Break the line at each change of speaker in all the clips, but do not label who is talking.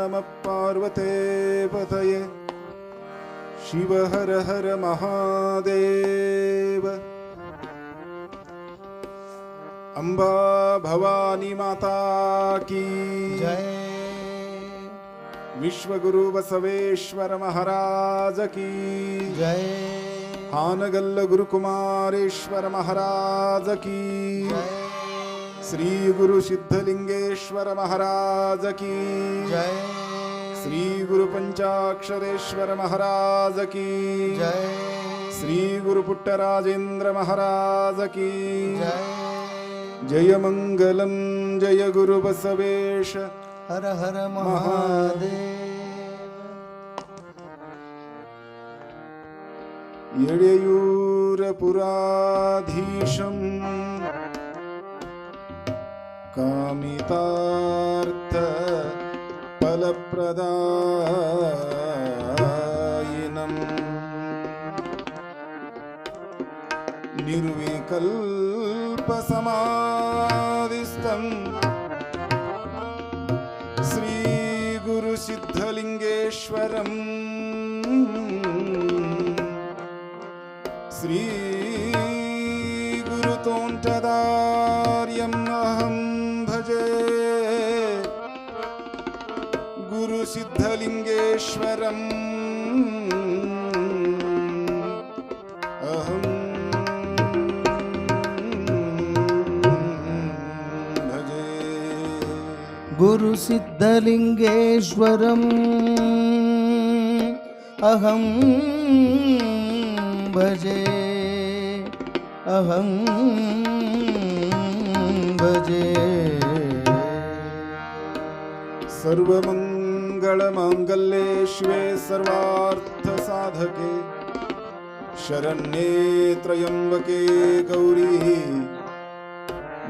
नमः पार्वते पतये। शिव हर हर महादेव। अम्बा भवानी माता की।
जय।
विश्वगुरु बसवेश्वर महाराज की।
जय।
हानगल्ल गुरुकुमारेश्वर महाराज की।
जय।
श्री गुरु सिद्धलिंगेश्वर महाराज की।
जय।
श्री गुरु पंचाक्षरेश्वर महाराज की।
जय।
श्री गुरु पुट्टराजेंद्र महाराज की।
जय।
जय मंगलम जय गुरु बसवेश।
हर हर महादेव।
यडयूरपुराधीशम्। कामितार्थ फलप्रदायिनम्। निर्विकल्पसमाधिस्थम् श्रीगुरुसिद्धलिङ्गेश्वरम् அகம். அகம். குரு சித்தலிங்கேஸ்வரம்.
அகம். பஜே. அகம். பஜே. சர்வமங்க
सर्वमङ्गलमाङ्गल्ये शिवे सर्वार्थसाधके। शरण्ये त्र्यम्बके गौरी।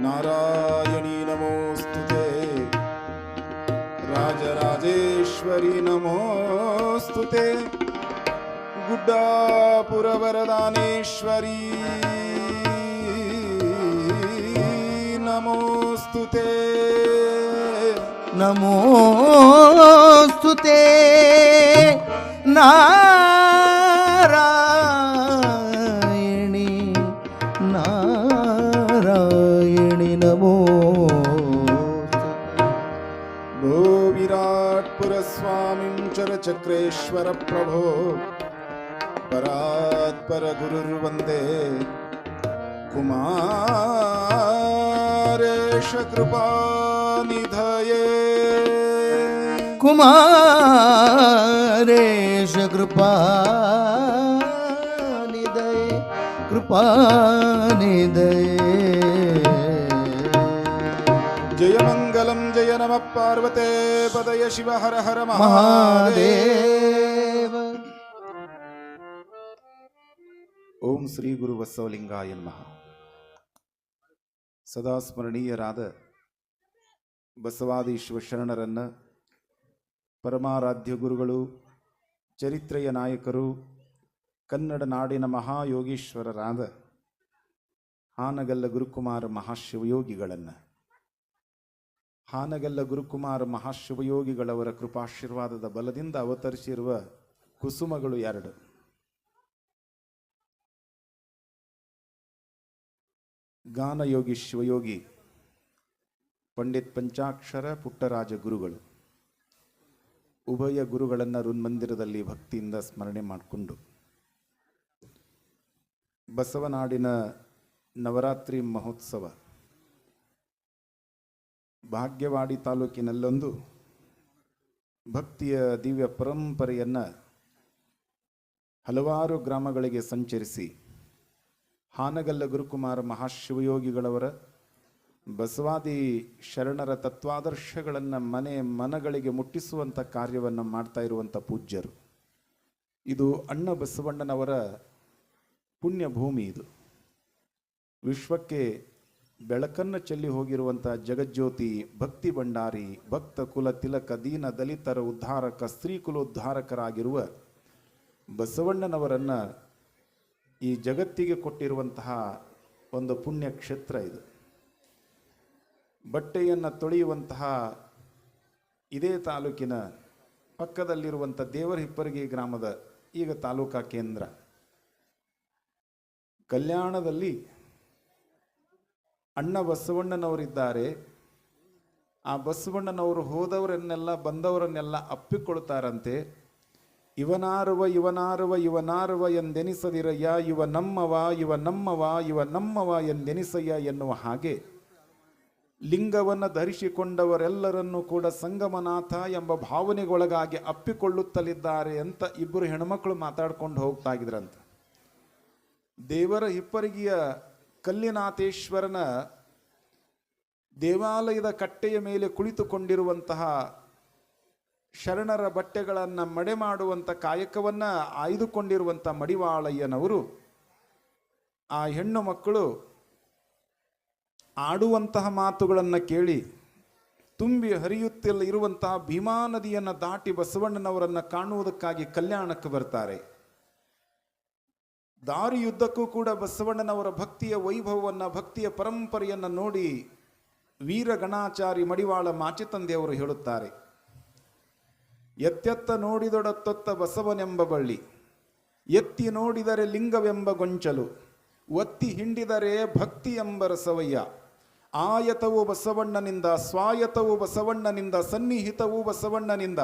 नारायणी नमोऽस्तु ते। राजराजेश्वरी नमोऽस्तु ते। गुड्डापुरवरदानेश्वरी नमोऽस्तु ते।
नमोस्तुते नारायणी नारायणी नमो
विराट्पुरस्वामीं चरचक्रेश्वरप्रभो परात्परगुरुर्वन्दे। कुमारेश कृपानिधये
कुमारेश कृपानिदये कृपानिदये
जय मङ्गलं जय नमः पार्वते पदय शिव हर हर महादेव
महादेव
ಓಂ ಶ್ರೀ ಗುರು ಬಸವಲಿಂಗಾಯ ನಮಃ ಸದಾ ಸ್ಮರಣೀಯರಾದ ಬಸವಾದಿ ಶಿವಶರಣರನ್ನ ಪರಮಾರಾಧ್ಯ ಗುರುಗಳು, ಚರಿತ್ರೆಯ ನಾಯಕರು, ಕನ್ನಡ ನಾಡಿನ ಮಹಾಯೋಗೀಶ್ವರರಾದ ಹಾನಗಲ್ಲ ಗುರುಕುಮಾರ ಮಹಾಶಿವಯೋಗಿಗಳನ್ನು. ಹಾನಗಲ್ಲ ಗುರುಕುಮಾರ ಮಹಾಶಿವಯೋಗಿಗಳವರ ಕೃಪಾಶೀರ್ವಾದದ ಬಲದಿಂದ ಅವತರಿಸಿರುವ ಕುಸುಮಗಳು ಎರಡು ಗಾನಯೋಗಿ ಶಿವಯೋಗಿ, ಪಂಡಿತ್ ಪಂಚಾಕ್ಷರ ಪುಟ್ಟರಾಜ ಗುರುಗಳು. ಉಭಯ ಗುರುಗಳನ್ನು ರುನ್ಮಂದಿರದಲ್ಲಿ ಭಕ್ತಿಯಿಂದ ಸ್ಮರಣೆ ಮಾಡಿಕೊಂಡು. ಬಸವನಾಡಿನ ನವರಾತ್ರಿ ಮಹೋತ್ಸವ. ಭಾಗ್ಯವಾಡಿ ತಾಲೂಕಿನಲ್ಲೊಂದು ಭಕ್ತಿಯ ದಿವ್ಯ ಪರಂಪರೆಯನ್ನು ಹಲವಾರು ಗ್ರಾಮಗಳಿಗೆ ಸಂಚರಿಸಿ, ಹಾನಗಲ್ಲ ಗುರುಕುಮಾರ ಮಹಾಶಿವಯೋಗಿಗಳವರ ಬಸವಾದಿ ಶರಣರ ತತ್ವಾದರ್ಶಗಳನ್ನು ಮನೆ ಮನಗಳಿಗೆ ಮುಟ್ಟಿಸುವಂಥ ಕಾರ್ಯವನ್ನು ಮಾಡ್ತಾ ಇರುವಂಥ ಪೂಜ್ಯರು. ಇದು ಅಣ್ಣ ಬಸವಣ್ಣನವರ ಪುಣ್ಯ ಭೂಮಿ ಇದು. ವಿಶ್ವಕ್ಕೆ ಬೆಳಕನ್ನು ಚೆಲ್ಲಿ ಹೋಗಿರುವಂಥ ಜಗಜ್ಯೋತಿ ಭಕ್ತಿ ಭಂಡಾರಿ, ಭಕ್ತ ಕುಲ ತಿಲಕ, ದೀನ ದಲಿತರ ಉದ್ಧಾರಕ, ಸ್ತ್ರೀ ಕುಲೋದ್ಧಾರಕರಾಗಿರುವ ಬಸವಣ್ಣನವರನ್ನು ಈ ಜಗತ್ತಿಗೆ ಕೊಟ್ಟಿರುವಂತಹ ಒಂದು ಪುಣ್ಯ ಕ್ಷೇತ್ರ ಇದು. ಬಟ್ಟೆಯನ್ನು ತೊಳೆಯುವಂತಹ ಇದೇ ತಾಲೂಕಿನ ಪಕ್ಕದಲ್ಲಿರುವಂಥ ದೇವರ ಹಿಪ್ಪರಿಗೆ ಗ್ರಾಮದ ಈಗ ತಾಲೂಕಾ ಕೇಂದ್ರ. ಕಲ್ಯಾಣದಲ್ಲಿ ಅಣ್ಣ ಬಸವಣ್ಣನವರಿದ್ದಾರೆ. ಆ ಬಸವಣ್ಣನವರು ಹೋದವರನ್ನೆಲ್ಲ ಬಂದವರನ್ನೆಲ್ಲ ಅಪ್ಪಿಕೊಳ್ತಾರಂತೆ. ಇವನಾರುವ ಇವನಾರುವ ಇವನಾರುವ ಎಂದೆನಿಸದಿರಯ್ಯ, ಇವ ನಮ್ಮವ ಇವ ನಮ್ಮವ ಇವ ನಮ್ಮವ ಎಂದೆನಿಸಯ್ಯ ಎನ್ನುವ ಹಾಗೆ ಲಿಂಗವನ್ನು ಧರಿಸಿಕೊಂಡವರೆಲ್ಲರನ್ನೂ ಕೂಡ ಸಂಗಮನಾಥ ಎಂಬ ಭಾವನೆಗೊಳಗಾಗಿ ಅಪ್ಪಿಕೊಳ್ಳುತ್ತಲಿದ್ದಾರೆ ಅಂತ ಇಬ್ಬರು ಹೆಣ್ಮಕ್ಳು ಮಾತಾಡ್ಕೊಂಡು ಹೋಗ್ತಾ ಇದ್ರಂತ. ದೇವರ ಹಿಪ್ಪರಿಗಿಯ ಕಲ್ಲಿನಾಥೇಶ್ವರನ ದೇವಾಲಯದ ಕಟ್ಟೆಯ ಮೇಲೆ ಕುಳಿತುಕೊಂಡಿರುವಂತಹ ಶರಣರ ಬಟ್ಟೆಗಳನ್ನು ಮಡೆ ಮಾಡುವಂಥ ಕಾಯಕವನ್ನು ಆಯ್ದುಕೊಂಡಿರುವಂಥ ಮಡಿವಾಳಯ್ಯನವರು ಆ ಹೆಣ್ಣು ಮಕ್ಕಳು ಆಡುವಂತಹ ಮಾತುಗಳನ್ನು ಕೇಳಿ ತುಂಬಿ ಹರಿಯುತ್ತಿಲ್ಲ ಇರುವಂತಹ ಭೀಮಾ ನದಿಯನ್ನು ದಾಟಿ ಬಸವಣ್ಣನವರನ್ನು ಕಾಣುವುದಕ್ಕಾಗಿ ಕಲ್ಯಾಣಕ್ಕೆ ಬರ್ತಾರೆ. ದಾರಿಯುದ್ದಕ್ಕೂ ಕೂಡ ಬಸವಣ್ಣನವರ ಭಕ್ತಿಯ ವೈಭವವನ್ನು, ಭಕ್ತಿಯ ಪರಂಪರೆಯನ್ನು ನೋಡಿ ವೀರ ಗಣಾಚಾರಿ ಮಡಿವಾಳ ಮಾಚಿತಂದೆಯವರು ಹೇಳುತ್ತಾರೆ. ಎತ್ತೆತ್ತ ನೋಡಿದೊಡತ್ತೊತ್ತ ಬಸವನೆಂಬ ಬಳ್ಳಿ, ಎತ್ತಿ ನೋಡಿದರೆ ಲಿಂಗವೆಂಬ ಗೊಂಚಲು, ಒತ್ತಿ ಹಿಂಡಿದರೆ ಭಕ್ತಿ ಎಂಬ ರಸವಯ್ಯ ಆಯತವು ಬಸವಣ್ಣನಿಂದ, ಸ್ವಾಯತವು ಬಸವಣ್ಣನಿಂದ, ಸನ್ನಿಹಿತವು ಬಸವಣ್ಣನಿಂದ,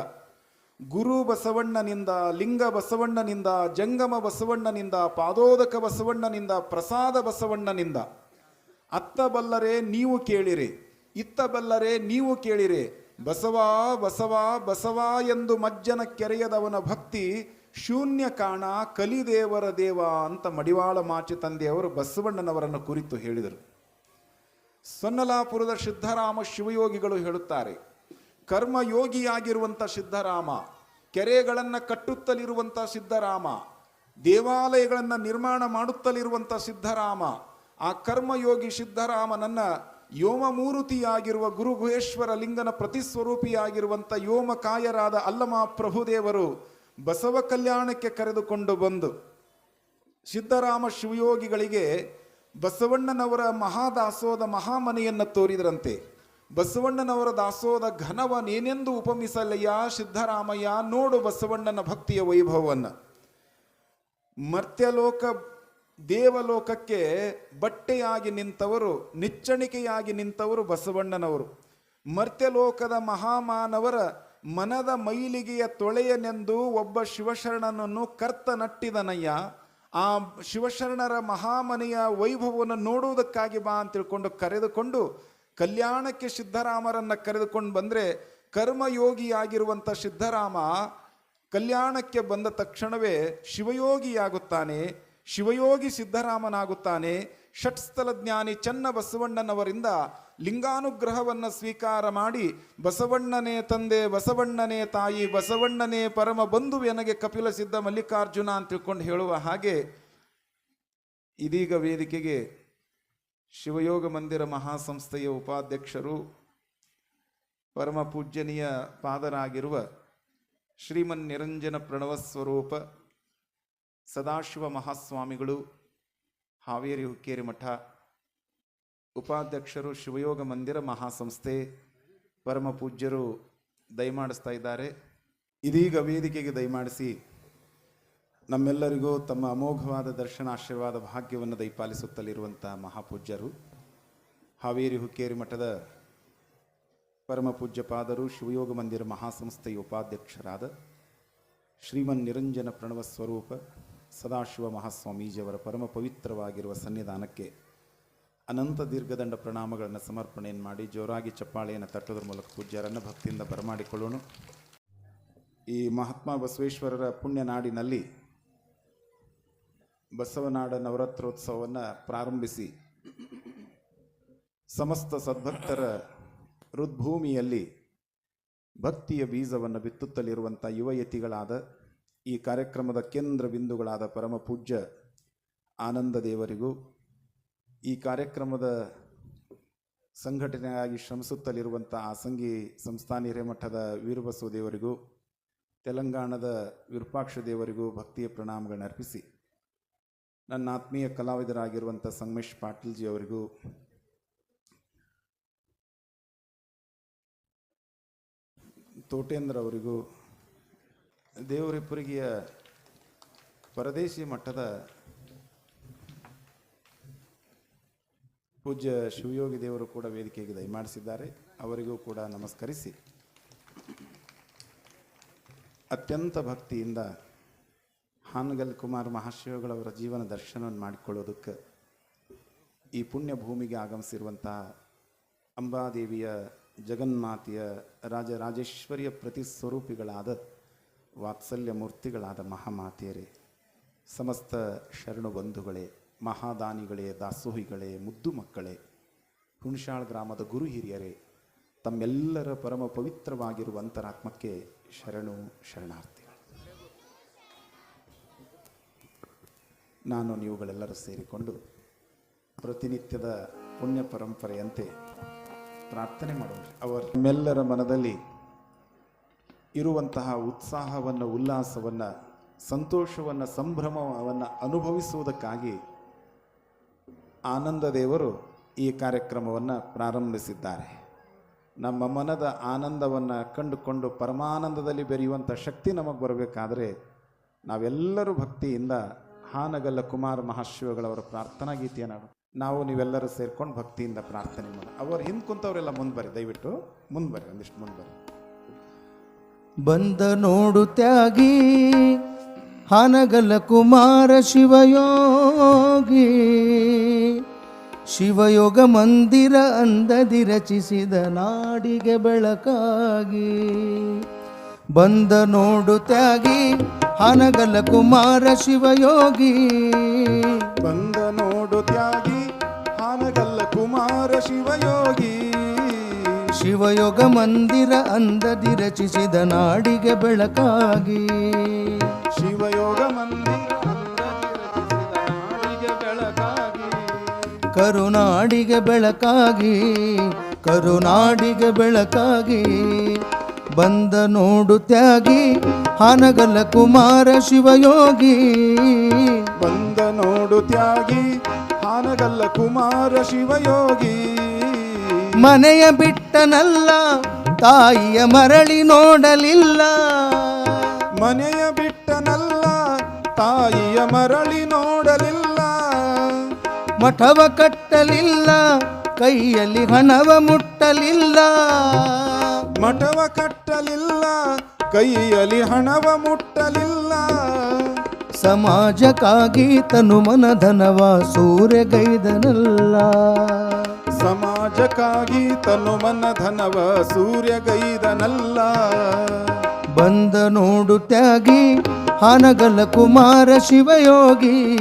ಗುರು ಬಸವಣ್ಣನಿಂದ, ಲಿಂಗ ಬಸವಣ್ಣನಿಂದ, ಜಂಗಮ ಬಸವಣ್ಣನಿಂದ, ಪಾದೋದಕ ಬಸವಣ್ಣನಿಂದ, ಪ್ರಸಾದ ಬಸವಣ್ಣನಿಂದ. ಅತ್ತ ಬಲ್ಲರೆ ನೀವು ಕೇಳಿರಿ, ಇತ್ತ ಬಲ್ಲರೆ ನೀವು ಕೇಳಿರಿ, ಬಸವ ಬಸವ ಬಸವ ಎಂದು ಮಜ್ಜನ ಕೆರೆಯದವನ ಭಕ್ತಿ ಶೂನ್ಯ ಕಾಣ ಕಲಿದೇವರ ದೇವ ಅಂತ ಮಡಿವಾಳ ಮಾಚಿ ತಂದೆಯವರು ಬಸವಣ್ಣನವರನ್ನು ಕುರಿತು ಹೇಳಿದರು. ಸೊನ್ನಲಾಪುರದ ಸಿದ್ಧರಾಮ ಶಿವಯೋಗಿಗಳು ಹೇಳುತ್ತಾರೆ, ಕರ್ಮಯೋಗಿಯಾಗಿರುವಂಥ ಸಿದ್ಧರಾಮ, ಕೆರೆಗಳನ್ನು ಕಟ್ಟುತ್ತಲಿರುವಂಥ ಸಿದ್ಧರಾಮ, ದೇವಾಲಯಗಳನ್ನು ನಿರ್ಮಾಣ ಮಾಡುತ್ತಲಿರುವಂಥ ಸಿದ್ಧರಾಮ, ಆ ಕರ್ಮಯೋಗಿ ಸಿದ್ಧರಾಮನನ್ನ ಯೋಮಮೂರುತಿಯಾಗಿರುವ ಗುರು ಗುಹೇಶ್ವರ ಲಿಂಗನ ಪ್ರತಿಸ್ವರೂಪಿಯಾಗಿರುವಂಥ ಯೋಮಕಾಯರಾದ ಅಲ್ಲಮ ಪ್ರಭುದೇವರು ಬಸವ ಕಲ್ಯಾಣಕ್ಕೆ ಕರೆದುಕೊಂಡು ಬಂದು ಸಿದ್ಧರಾಮ ಶಿವಯೋಗಿಗಳಿಗೆ ಬಸವಣ್ಣನವರ ಮಹಾದಾಸೋದ ಮಹಾಮನೆಯನ್ನು ತೋರಿದರಂತೆ. ಬಸವಣ್ಣನವರ ದಾಸೋದ ಘನವನೇನೆಂದು ಉಪಮಿಸಲಯ್ಯ ಸಿದ್ಧರಾಮಯ್ಯ ನೋಡು ಬಸವಣ್ಣನ ಭಕ್ತಿಯ ವೈಭವವನ್ನು. ಮರ್ತ್ಯಲೋಕ, ದೇವಲೋಕಕ್ಕೆ ಬಟ್ಟೆಯಾಗಿ ನಿಂತವರು, ನಿಚ್ಚಣಿಕೆಯಾಗಿ ನಿಂತವರು ಬಸವಣ್ಣನವರು. ಮರ್ತ್ಯಲೋಕದ ಮಹಾಮಾನವರ ಮನದ ಮೈಲಿಗೆಯ ತೊಳೆಯನೆಂದು ಒಬ್ಬ ಶಿವಶರಣನನ್ನು ಕರ್ತ ನಟ್ಟಿದನಯ್ಯ ಆ ಶಿವಶರಣರ ಮಹಾಮನೆಯ ವೈಭವವನ್ನು ನೋಡುವುದಕ್ಕಾಗಿ ಬಾ ಅಂತ ತಿಳ್ಕೊಂಡು ಕರೆದುಕೊಂಡು ಕಲ್ಯಾಣಕ್ಕೆ ಸಿದ್ಧರಾಮರನ್ನು ಕರೆದುಕೊಂಡು ಬಂದರೆ ಕರ್ಮಯೋಗಿಯಾಗಿರುವಂಥ ಸಿದ್ಧರಾಮ ಕಲ್ಯಾಣಕ್ಕೆ ಬಂದ ತಕ್ಷಣವೇ ಶಿವಯೋಗಿಯಾಗುತ್ತಾನೆ, ಶಿವಯೋಗಿ ಸಿದ್ಧರಾಮನಾಗುತ್ತಾನೆ ಷಟ್ಸ್ಥಲ ಜ್ಞಾನಿ ಚನ್ನ ಬಸವಣ್ಣನವರಿಂದ ಲಿಂಗಾನುಗ್ರಹವನ್ನು ಸ್ವೀಕಾರ ಮಾಡಿ ಬಸವಣ್ಣನೇ ತಂದೆ, ಬಸವಣ್ಣನೇ ತಾಯಿ, ಬಸವಣ್ಣನೇ ಪರಮ ಬಂಧು ಎನಗೆ ಕಪಿಲ ಸಿದ್ಧ ಮಲ್ಲಿಕಾರ್ಜುನ ಅಂತ ತಿಳ್ಕೊಂಡು ಹೇಳುವ ಹಾಗೆ ಇದೀಗ ವೇದಿಕೆಗೆ ಶಿವಯೋಗ ಮಂದಿರ ಮಹಾಸಂಸ್ಥೆಯ ಉಪಾಧ್ಯಕ್ಷರು, ಪರಮ ಪೂಜ್ಯನೀಯ ಪಾದರಾಗಿರುವ ಶ್ರೀಮನ್ ನಿರಂಜನ ಪ್ರಣವ ಸ್ವರೂಪ, ಸದಾಶಿವ ಮಹಾಸ್ವಾಮಿಗಳು, ಹಾವೇರಿ ಹುಕ್ಕೇರಿ ಮಠ ಉಪಾಧ್ಯಕ್ಷರು ಶಿವಯೋಗ ಮಂದಿರ ಮಹಾಸಂಸ್ಥೆ ಪರಮ ಪೂಜ್ಯರು ದಯಮಾಡಿಸ್ತಾ ಇದ್ದಾರೆ. ಇದೀಗ ವೇದಿಕೆಗೆ ದಯಮಾಡಿಸಿ ನಮ್ಮೆಲ್ಲರಿಗೂ ತಮ್ಮ ಅಮೋಘವಾದ ದರ್ಶನ ಆಶೀರ್ವಾದ ಭಾಗ್ಯವನ್ನು ದಯಪಾಲಿಸುತ್ತಲಿರುವಂಥ ಮಹಾಪೂಜ್ಯರು. ಹಾವೇರಿ ಹುಕ್ಕೇರಿ ಮಠದ ಪರಮ ಪೂಜ್ಯಪಾದರು ಶಿವಯೋಗ ಮಂದಿರ ಮಹಾಸಂಸ್ಥೆಯ ಉಪಾಧ್ಯಕ್ಷರಾದ ಶ್ರೀಮನ್ ನಿರಂಜನ ಪ್ರಣವ ಸ್ವರೂಪ ಸದಾಶಿವ ಮಹಾಸ್ವಾಮೀಜಿಯವರ ಪರಮ ಪವಿತ್ರವಾಗಿರುವ ಸನ್ನಿಧಾನಕ್ಕೆ ಅನಂತ ದೀರ್ಘದಂಡ ಪ್ರಣಾಮಗಳನ್ನು ಸಮರ್ಪಣೆಯನ್ನು ಮಾಡಿ ಜೋರಾಗಿ ಚಪ್ಪಾಳೆಯನ್ನು ತಟ್ಟೋದ್ರ ಮೂಲಕ ಪೂಜ್ಯರನ್ನು ಭಕ್ತಿಯಿಂದ ಬರಮಾಡಿಕೊಳ್ಳೋಣ. ಈ ಮಹಾತ್ಮ ಬಸವೇಶ್ವರರ ಪುಣ್ಯ ನಾಡಿನಲ್ಲಿ ಬಸವನಾಡ ನವರಾತ್ರೋತ್ಸವವನ್ನು ಪ್ರಾರಂಭಿಸಿ ಸಮಸ್ತ ಸದ್ಭಕ್ತರ ಹೃದ್ಭೂಮಿಯಲ್ಲಿ ಭಕ್ತಿಯ ಬೀಜವನ್ನು ಬಿತ್ತುತ್ತಲಿರುವಂಥ ಯುವಯತಿಗಳಾದ ಈ ಕಾರ್ಯಕ್ರಮದ ಕೇಂದ್ರ ಬಿಂದುಗಳಾದ ಪರಮ ಪೂಜ್ಯ ಆನಂದ ದೇವರಿಗೂ ಈ ಕಾರ್ಯಕ್ರಮದ ಸಂಘಟನೆಯಾಗಿ ಶ್ರಮಿಸುತ್ತಲಿರುವಂಥ ಆಸಂಗಿ ಸಂಸ್ಥಾನ ಹಿರೇಮಠದ ವೀರಬಸವ ದೇವರಿಗೂ, ತೆಲಂಗಾಣದ ವಿರೂಪಾಕ್ಷ ದೇವರಿಗೂ ಭಕ್ತಿಯ ಪ್ರಣಾಮಗಳನ್ನು ಅರ್ಪಿಸಿ. ನನ್ನ ಆತ್ಮೀಯ ಕಲಾವಿದರಾಗಿರುವಂಥ ಸಂಗಮೇಶ್ ಪಾಟೀಲ್ಜಿ ಅವರಿಗೂ, ತೋಟೇಂದ್ರ ಅವರಿಗೂ ದೇವರಿಪ್ಪರಿಗೆಯ ಪರದೇಶಿ ಮಟ್ಟದ ಪೂಜ್ಯ ಶಿವಯೋಗಿ ದೇವರು ಕೂಡ ವೇದಿಕೆಗೆ ದಯಮಾಡಿಸಿದ್ದಾರೆ ಅವರಿಗೂ ಕೂಡ ನಮಸ್ಕರಿಸಿ. ಅತ್ಯಂತ ಭಕ್ತಿಯಿಂದ ಹಾನಗಲ್ ಕುಮಾರ್ ಮಹಾಶಿವಗಳವರ ಜೀವನ ದರ್ಶನವನ್ನು ಮಾಡಿಕೊಳ್ಳೋದಕ್ಕೆ ಈ ಪುಣ್ಯ ಭೂಮಿಗೆ ಆಗಮಿಸಿರುವಂತಹ ಅಂಬಾದೇವಿಯ ಜಗನ್ಮಾತೆಯ ರಾಜರಾಜೇಶ್ವರಿಯ ಪ್ರತಿ ಸ್ವರೂಪಿಗಳಾದ ವಾತ್ಸಲ್ಯ ಮೂರ್ತಿಗಳಾದ ಮಹಾಮಾತೆಯರೇ, ಸಮಸ್ತ ಶರಣು ಬಂಧುಗಳೇ ಮಹಾದಾನಿಗಳೇ, ದಾಸೋಹಿಗಳೇ, ಮುದ್ದು ಮಕ್ಕಳೇ, ಹುಣಸಾಳ್ ಗ್ರಾಮದ ಗುರು ಹಿರಿಯರೇ, ತಮ್ಮೆಲ್ಲರ ಪರಮ ಪವಿತ್ರವಾಗಿರುವ ಅಂತರಾತ್ಮಕ್ಕೆ ಶರಣು ಶರಣಾರ್ಥಿ ನಾನು ನೀವುಗಳೆಲ್ಲರೂ ಸೇರಿಕೊಂಡು ಪ್ರತಿನಿತ್ಯದ ಪುಣ್ಯ ಪರಂಪರೆಯಂತೆ ಪ್ರಾರ್ಥನೆ ಮಾಡೋಣ. ಅವರ ತಮ್ಮೆಲ್ಲರ ಮನದಲ್ಲಿ ಇರುವಂತಹ ಉತ್ಸಾಹವನ್ನು, ಉಲ್ಲಾಸವನ್ನು, ಸಂತೋಷವನ್ನು, ಸಂಭ್ರಮವನ್ನು ಅನುಭವಿಸುವುದಕ್ಕಾಗಿ ಆನಂದ ದೇವರು ಈ ಕಾರ್ಯಕ್ರಮವನ್ನು ಪ್ರಾರಂಭಿಸಿದ್ದಾರೆ. ನಮ್ಮ ಮನದ ಆನಂದವನ್ನು ಕಂಡುಕೊಂಡು ಪರಮಾನಂದದಲ್ಲಿ ಬೆರೆಯುವಂಥ ಶಕ್ತಿ ನಮಗೆ ಬರಬೇಕಾದರೆ ನಾವೆಲ್ಲರೂ ಭಕ್ತಿಯಿಂದ ಹಾನಗಲ್ಲ ಕುಮಾರ ಮಹಾಶಿವಗಳವರ ಪ್ರಾರ್ಥನಾ ಗೀತೆಯನ್ನು ನಾವು ನೀವೆಲ್ಲರೂ ಸೇರ್ಕೊಂಡು ಭಕ್ತಿಯಿಂದ ಪ್ರಾರ್ಥನೆ ಮಾಡಿ ಅವರು ಹಿಂದೆ ಕುಂತವರೆಲ್ಲ ಮುಂದೆ ಬರಿ ದಯವಿಟ್ಟು ಮುಂದೆ ಬರಿ ಒಂದಿಷ್ಟು ಮುಂದೆ ಬರ್ರಿ.
ಬಂದ ನೋಡು ತ್ಯಾಗಿ ಹಾನಗಲ ಕುಮಾರ ಶಿವಯೋಗಿ. ಶಿವಯೋಗ ಮಂದಿರ ಅಂದದಿ ರಚಿಸಿದ ನಾಡಿಗೆ ಬೆಳಕಾಗಿ. ಬಂದ ನೋಡು ತ್ಯಾಗಿ ಹನಗಲ ಕುಮಾರ ಶಿವಯೋಗಿ.
ಬಂದ ನೋಡು ತ್ಯಾಗಿ ಹನಗಲ್ಲ ಕುಮಾರ ಶಿವಯೋಗಿ.
ಶಿವಯೋಗ ಮಂದಿರ ಅಂದದಿ ರಚಿಸಿದ ನಾಡಿಗೆ ಬೆಳಕಾಗಿ.
ಶಿವಯೋಗ ಮಂದಿರ
ಕರುನಾಡಿಗೆ ಬೆಳಕಾಗಿ ಕರುನಾಡಿಗೆ ಬೆಳಕಾಗಿ ಬಂದ ನೋಡು ತ್ಯಾಗಿ ಹಾನಗಲ ಕುಮಾರ ಶಿವಯೋಗಿ.
ಬಂದ ನೋಡು ತ್ಯಾಗಿ ಹಾನಗಲ್ಲ ಕುಮಾರ ಶಿವಯೋಗಿ.
ಮನೆಯ ಬಿಟ್ಟನಲ್ಲ ತಾಯಿಯ ಮರಳಿ ನೋಡಲಿಲ್ಲ.
ಮನೆಯ ಬಿಟ್ಟನಲ್ಲ ತಾಯಿಯ ಮರಳಿ ನೋಡಲಿಲ್ಲ.
ಮಠವ ಕಟ್ಟಲಿಲ್ಲ ಕೈಯಲ್ಲಿ ಹಣವ ಮುಟ್ಟಲಿಲ್ಲ.
ಮಠವ ಕಟ್ಟಲಿಲ್ಲ ಕೈಯಲ್ಲಿ ಹಣವ ಮುಟ್ಟಲಿಲ್ಲ.
ಸಮಾಜಕ್ಕಾಗಿ ತನು ಮನಧನವ ಸೂರ್ಯಗೈದನಲ್ಲ.
ಸಮಾಜಕ್ಕಾಗಿ ತನು ಮನ ಧನವ ಸೂರ್ಯಗೈದನಲ್ಲ.
ಬಂದ ನೋಡು ತ್ಯಾಗಿ ಹಾನಗಲ ಕುಮಾರ ಶಿವಯೋಗಿ.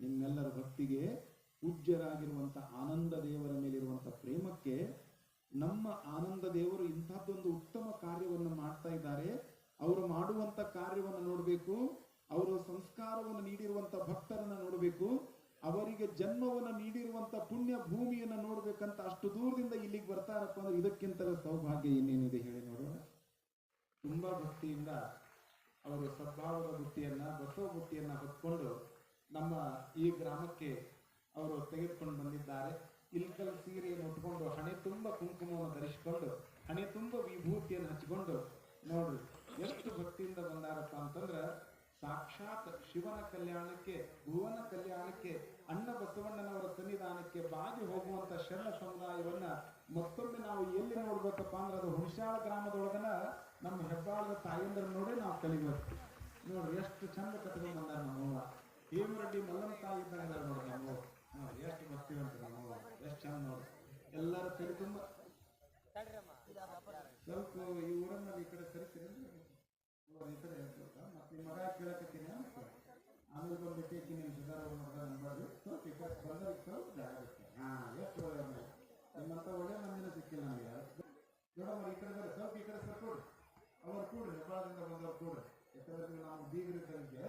ನಿಮ್ಮೆಲ್ಲರ ಭಕ್ತಿಗೆ ಪೂಜ್ಯರಾಗಿರುವಂಥ ಆನಂದ ದೇವರ ಮೇಲಿರುವಂತ ಪ್ರೇಮಕ್ಕೆ ನಮ್ಮ ಆನಂದ ದೇವರು ಇಂಥದ್ದೊಂದು ಉತ್ತಮ ಕಾರ್ಯವನ್ನು ಮಾಡ್ತಾ ಇದ್ದಾರೆ. ಅವರು ಮಾಡುವಂತ ಕಾರ್ಯವನ್ನು ನೋಡಬೇಕು, ಅವರು ಸಂಸ್ಕಾರವನ್ನು ನೀಡಿರುವಂತ ಭಕ್ತರನ್ನ ನೋಡಬೇಕು, ಅವರಿಗೆ ಜನ್ಮವನ್ನು ನೀಡಿರುವಂತ ಪುಣ್ಯ ಭೂಮಿಯನ್ನ ನೋಡ್ಬೇಕಂತ ಅಷ್ಟು ದೂರದಿಂದ ಇಲ್ಲಿಗೆ ಬರ್ತಾರಪ್ಪ ಅಂದ್ರೆ ಇದಕ್ಕಿಂತಲೂ ಸೌಭಾಗ್ಯ ಇನ್ನೇನಿದೆ ಹೇಳಿ ನೋಡೋಣ. ತುಂಬಾ ಭಕ್ತಿಯಿಂದ ಅವರು ಸದ್ಭಾವದ ಬುತ್ತಿಯನ್ನ ಬಸವ ಬುತ್ತಿಯನ್ನ ಹೊತ್ಕೊಂಡು ನಮ್ಮ ಈ ಗ್ರಾಮಕ್ಕೆ ಅವರು ತೆಗೆದುಕೊಂಡು ಬಂದಿದ್ದಾರೆ. ಇಲ್ಕಲ್ ಸೀರೆಯನ್ನು ಉಟ್ಕೊಂಡು ಹಣೆ ತುಂಬ ಕುಂಕುಮವನ್ನು ಧರಿಸಿಕೊಂಡು, ಹಣೆ ತುಂಬ ವಿಭೂತಿಯನ್ನು ಹಚ್ಚಿಕೊಂಡು ನೋಡ್ರಿ, ಎಷ್ಟು ಭಕ್ತಿಯಿಂದ ಬಂದಾರಪ್ಪ ಅಂತಂದ್ರ ಸಾಕ್ಷಾತ್ ಶಿವನ ಕಲ್ಯಾಣಕ್ಕೆ, ಭುವನ ಕಲ್ಯಾಣಕ್ಕೆ, ಅಣ್ಣ ಬಸವಣ್ಣನವರ ಸನ್ನಿಧಾನಕ್ಕೆ ಬಾಗಿ ಹೋಗುವಂತ ಶರಣ ಸಮುದಾಯವನ್ನ ಮತ್ತೊಮ್ಮೆ ನಾವು ಎಲ್ಲಿ ನೋಡ್ಬೇಕಪ್ಪ ಅಂದ್ರೆ ಅದು ಹುಣಸಾಳ ಗ್ರಾಮದೊಳಗನ ನಮ್ಮ ಹೆಬ್ಬಾಳದ ತಾಯಂದ್ರ ನೋಡಿ ನಾವು ಕಲಿಬೇಕು. ನೋಡ್ರಿ, ಎಷ್ಟು ಚಂದ ಕಟ್ಕೊಂಡ್ ಬಂದಾರ ನಮ್ಮವ್ವ ಹೇಮರೆಡ್ಡಿ ಮಲ್ಲನ ತಾಯಿ ಇದ್ದಂಗ ನೋಡಿ ನಾವು. ಎಷ್ಟು ಎಷ್ಟು ಅಂತ ನಾವು ಎಷ್ಟು ಚೆನ್ನಾಗಿ ನೋಡಿ. ಎಲ್ಲರ ಕರಿ ತುಂಬ. ಸ್ವಲ್ಪ ಈ ಊರನ್ನ ಈ ಕಡೆ ಕರಿತೀನಿ ನೋಡ್ರಿ ಈ ಕಡೆ? ಮತ್ತೆ ನಿಮ್ಮ ಮಗ ಕೇಳಕತ್ತೀನಿ ಆಮೇಲೆ ಬಂದು ಭೇಟಿ ನಿಮ್ಮ ಮಗ ಸ್ವಲ್ಪ ಈ ಬಂದ್ರೆ ಸ್ವಲ್ಪ. ಹಾ ಎಷ್ಟು. ನಿಮ್ಮಂತ ಒಳ್ಳೆ ಮಂದಿನ ಸಿಕ್ಕಿಲ್ಲ ನಮಗೆ. ನೋಡಮ್ಮ ಈ ಕಡೆ ಬರ್ರಿ, ಈ ಕಡೆ ಸರ್ಕೊಡ್ರಿ ಅವ್ರು ಕೂಡ್ರಿ ಹೆಬ್ಬಾಳದಿಂದ ಬಂದವ್ರು ಕೂಡ್ರಿ. ಯಾಕಂದ್ರೆ ನಾವು ಬೀಗರಿದ್ದವ್ರಿಗೆ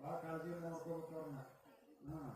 ಭಾಳ ಕಾಳಜಿಯಿಂದ ನೋಡ್ಕೋಬೇಕು ಅವ್ರನ್ನ ಹಾಂ